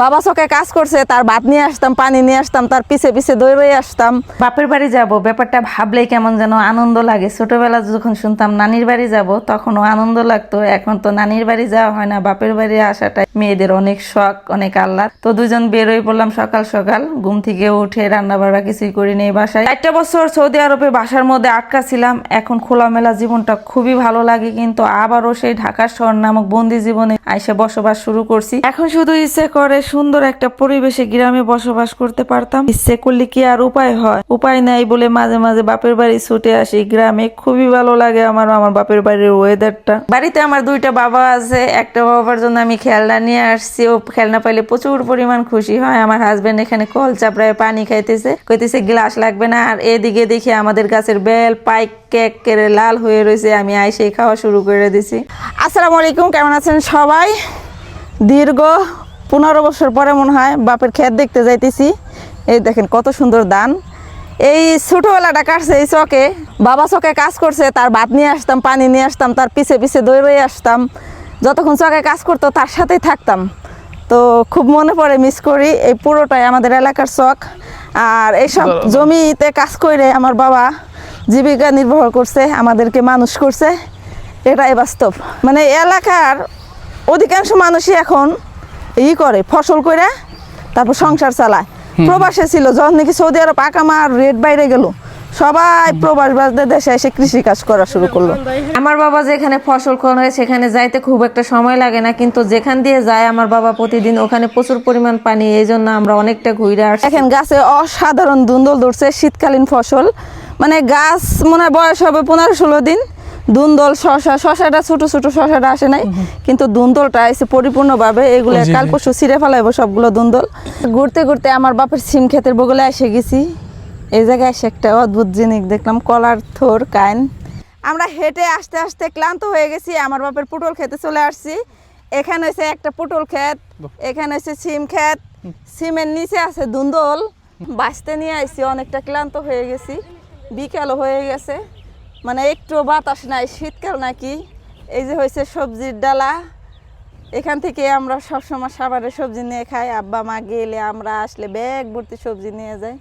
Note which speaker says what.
Speaker 1: বাবা চকে কাজ করছে, তার ভাত নিয়ে আসতাম, পানি নিয়ে আসতাম, তার পিছে পিছে দৌড়ে আসতাম।
Speaker 2: বাপের বাড়ি যাব, ব্যাপারটা ভাবলেই কেমন যেন আনন্দ লাগে। ছোটবেলা যখন শুনতাম নানির বাড়ি যাব, তখনও আনন্দ লাগতো। এখন তো নানির বাড়ি যাওয়া হয় না, বাপের বাড়ি আসাটা মেয়েদের অনেক শখ, অনেক আল্লাহ তো দুজন বেরোই পড়লাম সকাল সকাল। ঘুম থেকে উঠে রান্না বাড়া কিছুই করি নেই বাসায়। একটা বছর সৌদি আরবে বাসার মধ্যে আটকা ছিলাম। এখন খোলামেলা জীবনটা খুবই ভালো লাগে, কিন্তু আবারও সেই ঢাকার শহর নামক বন্দি জীবনে আইসে বসবাস শুরু করছি। এখন শুধু ইচ্ছে করে সুন্দর একটা পরিবেশে গ্রামে বসবাস করতে পারতাম। ইচ্ছে করলে কি আর উপায় হয়? উপায় নাই বলে মাঝে মাঝে বাপের বাড়ি ছুটে আসি গ্রামে। খুবই ভালো লাগে আমার আমার বাপের বাড়ির ওয়েদারটা বাড়িতে আমার দুইটা বাবা আছে, একটা বাবার জন্য আমি খেলনা নিয়ে আসছি। ও খেলনা পাইলে প্রচুর পরিমাণ খুশি হয়। আমার হাজবেন্ড এখানে কল চাপড়ায় পানি খাইতেছে। কইতেছে, গ্লাস লাগবে না। আর এদিকে দেখি আমাদের গাছের বেল, পাইক, কেক কেড়ে লাল হয়ে রয়েছে আমি আইসে খাওয়া শুরু করে দিছি।
Speaker 1: আসসালামু আলাইকুম, কেমন আছেন সবাই? দীর্ঘ পনেরো বছর পরে মনে হয় বাপের ক্ষেত দেখতে যাইতেছি। এই দেখেন কত সুন্দর দান। এই ছোটোবেলাটা কাটছে এই চকে। বাবা চকে কাজ করছে তার ভাত নিয়ে আসতাম পানি নিয়ে আসতাম তার পিছে পিছে দৌড়ে আসতাম। যতক্ষণ চকে কাজ করতো তার সাথেই থাকতাম। তো খুব মনে পড়ে মিস করি এই পুরোটাই আমাদের এলাকার চক। আর এইসব জমিতে কাজ করে আমার বাবা জীবিকা নির্বাহ করছে আমাদেরকে মানুষ করছে। এটাই বাস্তব। মানে এলাকার অধিকাংশ মানুষই এখন ই করে ফসল করে তারপর সংসার চালায়। প্রবাসে ছিল যখন নাকি সৌদি আরব আকামার রেট বাইরে গেল সবাই প্রবাস বাসদের দেশে এসে কৃষি কাজ করা শুরু করল।
Speaker 2: আমার বাবা যেখানে ফসল করে সেখানে যাইতে খুব একটা সময় লাগে না কিন্তু যেখান দিয়ে যায় আমার বাবা প্রতিদিন ওখানে প্রচুর পরিমাণ পানি এই জন্য আমরা অনেকটা ঘুরে আসি
Speaker 1: এখন গাছে অসাধারণ দুন্দল ধরছে শীতকালীন ফসল। মানে গাছ মনে হয় বয়স হবে পনেরো ষোলো দিন দুন্দল শশা শশাটা ছোট ছোট শশাটা আসে নাই কিন্তু দুন্দলটা এসে পরিপূর্ণভাবে এগুলো কাল পরশু ছিঁড়ে ফেলাইবো সবগুলো দুন্দল। ঘুরতে ঘুরতে আমার বাপের সিম ক্ষেতের বগলে এসে গেছি। এই জায়গায় এসে একটা অদ্ভুত জিনিস দেখলাম কলার থোর কাইন। আমরা হেঁটে আসতে আসতে ক্লান্ত হয়ে গেছি আমার বাপের পুটল খেতে চলে আসছি। এখানে হচ্ছে একটা পটল ক্ষেত এখানে হচ্ছে সিম ক্ষেত। সিমের নিচে আছে দুন্দল। বাঁচতে নিয়ে আইছি অনেকটা ক্লান্ত হয়ে গেছি। বিকালও হয়ে গেছে। মানে একটু বাতাস নাই, শীতকাল নাকি? এই যে হয়েছে সবজির ডালা। এখান থেকে আমরা সবসময় সাবারে সবজি নিয়ে খাই। আব্বা মা গেলে আমরা আসলে ব্যাগ ভর্তি সবজি নিয়ে যাই।